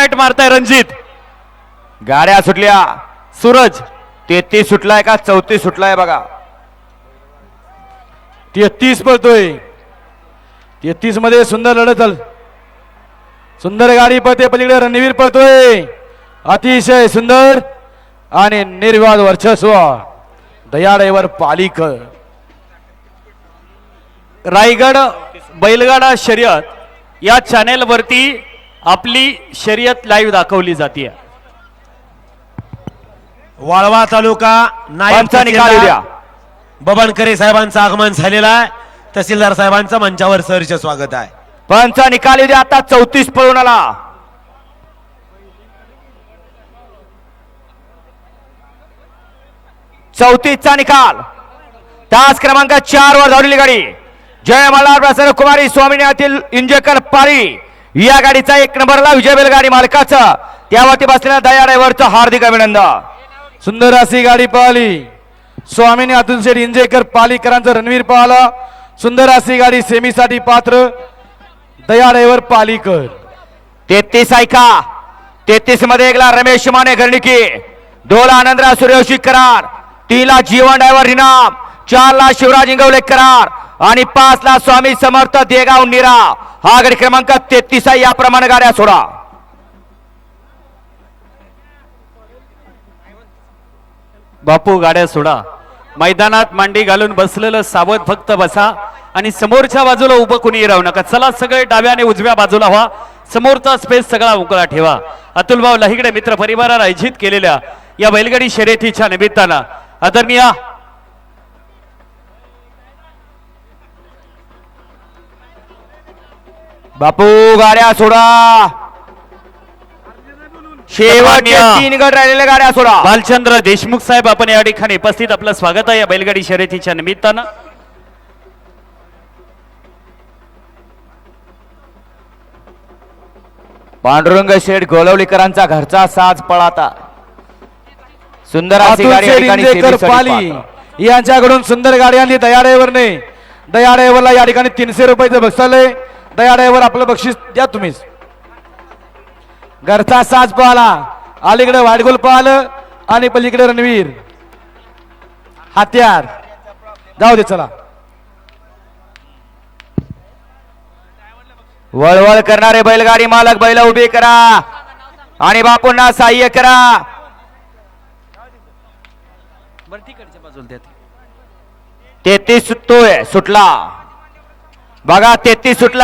Right मारताय Ranjit. गाड्या सुटल्या. सूरज तेहतीस सुटलाय का? चौतीस सुटलाय बघा. तेहतीस पळतोय. तेहतीसमध्ये सुंदर लढत सुंदर गाडी पळते पलीकडे रणवीर पळतोय. अतिशय सुंदर आणि निर्वाद वर्चस्व. दयाडेवर पालिक. रायगड बैलगाडा शर्यत या चॅनेल वरती आपली शर्यत लाईव्ह दाखवली जाते वाळवा तालुका पंचा निकाल तहसीलदार द्या. बबनकरे साहेबांचं आगमन झालेलं आहे. तहसीलदार साहेबांचं मंचावर सहर्ष स्वागत आहे. पंचा निकाल येऊ द्या आता चौतीस पळून आला. चौतीसचा निकाल तास क्रमांक चार वर धावलेली गाडी. जय मल्हार प्रसन्न कुमारी स्वामिनाथील इंजेकर पारी या गाडीचा एक नंबरला विजय बैलगाडी मालकाचं. त्यावरती बसलेल्या दया ड्रायव्हरचं हार्दिक अभिनंदन. सुंदर अशी गाडी पळाली स्वामीने अतुल शेठ इंजेकर पालीकरांचं रणवीर पळाला सुंदर अशी गाडी सेमीसाठी पात्र. दयाळेवर पालीकर. तेहतीस ऐका. तेहतीसमध्ये एकला रमेश माने घरणिके. दोला आनंदराव सूर्यवशी करार तीला जीवन ड्रायव्हर इनाम. चारला शिवराज इंगवलेकरार आणि पाच ला स्वामी समर्थ देगाव निरा. हा गड क्रमांक तेहतीस आहे. याप्रमाणे गाड्या सोडा. बापू गाड्या सोडा. मैदानात मांडी घालून बसलेलं सावध फक्त बसा आणि समोरच्या बाजूला उभं कुणी राहू नका. चला सगळे डाव्याने उजव्या बाजूला व्हा. समोरचा स्पेस सगळा उकळा ठेवा. अतुल भाऊ लहिकडे मित्र परिवाराला आयोजित केलेल्या या बैलगाडी शर्यतीच्या निमित्तानं आदरणीय बापू गाड्या सोडा. शेवटचे. तीन गट राहिलेल्या गाड्या सोडा. बालचंद्र देशमुख साहेब आपण या ठिकाणी उपस्थित. आपलं स्वागत आहे या बैलगाडी शर्यतीच्या निमित्तानं. पांडुरंग शेठ गोलवलीकरांचा घरचा साज पळाता. सुंदर अशी गाडी या ठिकाणी पाली. पाहता. यांच्याकडून सुंदर गाडी आणली दयाळेवरने दयाळेवरला या ठिकाणी तीनशे रुपयाचं बक्षीस दया दयाळेवर आपलं बक्षीस द्या तुम्हीच. घरचा साज पळाला अलीकडे वाडगुल पळालं आणि पलीकडे रणवीर. हत्यार. जाऊ दे चला. वळवळ करणारे बैलगाडी मालक बैल उभे करा. आणि बापूंना सहाय्य करा. तेहतीस सुटतोय सुटला. बघा तेहतीस सुटला.